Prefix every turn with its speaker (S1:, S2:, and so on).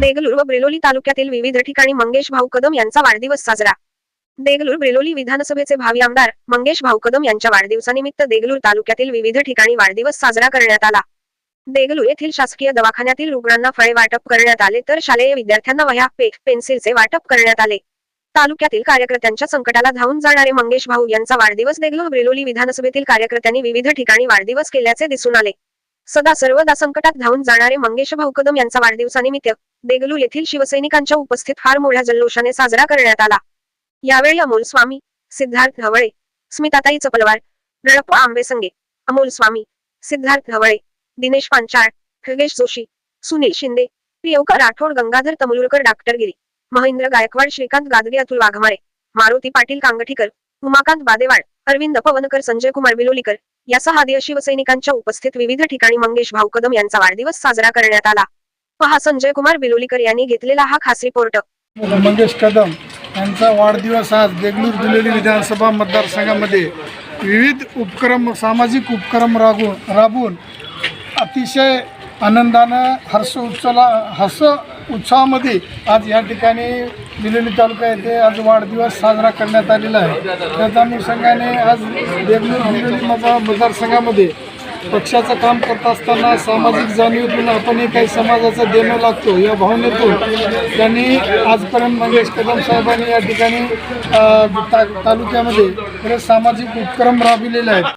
S1: देगलूर व ब्रेलोली तालुक्यातील विविध ठिकाणी मंगेश भाऊ कदम यांचा वाढदिवस साजरा. देगलूर ब्रेलोली विधानसभेचे भावी आमदार मंगेश भाऊ कदम यांच्या वाढदिवसानिमित्त देगलूर तालुक्यातील विविध ठिकाणी वाढदिवस साजरा करण्यात आला. देगलूर येथील शासकीय दवाखान्यातील रुग्णांना फळे वाटप करण्यात आले तर शालेय विद्यार्थ्यांना वह्या पेट पेन्सिलचे वाटप करण्यात आले. तालुक्यातील कार्यकर्त्यांच्या संकटाला धावून जाणारे मंगेश भाऊ यांचा वाढदिवस देगलूर ब्रेलोली विधानसभेतील कार्यकर्त्यांनी विविध ठिकाणी वाढदिवस केल्याचे दिसून आले. सदा सर्वदा संकटात धावून जाणारे मंगेश भाऊ कदम यांचा वाढदिवसानिमित्त देगलू येथील शिवसैनिकांच्या उपस्थित फार मोठ्या जल्लोषाने साजरा करण्यात आला. यावेळी अमोल स्वामी सिद्धार्थ ढवळे स्मिताताई चपलवार रडप्पा आंबेसंगे अमोल स्वामी सिद्धार्थ ढवळे दिनेश पांचाळ खगेश जोशी सुनील शिंदे प्रियंका राठोड गंगाधर तमलुरकर डॉक्टर गिरी महेंद्र गायकवाड श्रीकांत गादगे अतुल वाघमारे मारुती पाटील कांगठीकर उमाकांत बादेवाड अरविंद पवनकर संजय कुमार बिलोलीकर यासह आदी शिवसैनिकांच्या उपस्थित विविध ठिकाणी मंगेश भाऊ कदम यांचा वाढदिवस साजरा करण्यात आला. पहा संजय कुमार बिलोलीकर यांनी घेतलेला हा खास रिपोर्ट
S2: मंगेश कदम यांचा वाढदिवस आज देगलूर दिलेली विधानसभा मतदारसंघामध्ये विविध उपक्रम सामाजिक उपक्रम राबून राबून अतिशय आनंदानं हर्ष उत्सला हर्ष उत्साहामध्ये आज या ठिकाणी दिलेली तालुका येथे आज वाढदिवस साजरा करण्यात आलेला आहे. त्याच अनुषंगाने आज देवनूर दिलेली मतदारसंघामध्ये पक्षाचं काम करत असताना सामाजिक जाणीवतून आपणही काही समाजाचं देणं लागतो या भावनेतून त्यांनी आजपर्यंत मंगेश कदम साहेबांनी या ठिकाणी ता तालुक्यामध्ये बरेच सामाजिक उपक्रम राबविलेले आहेत.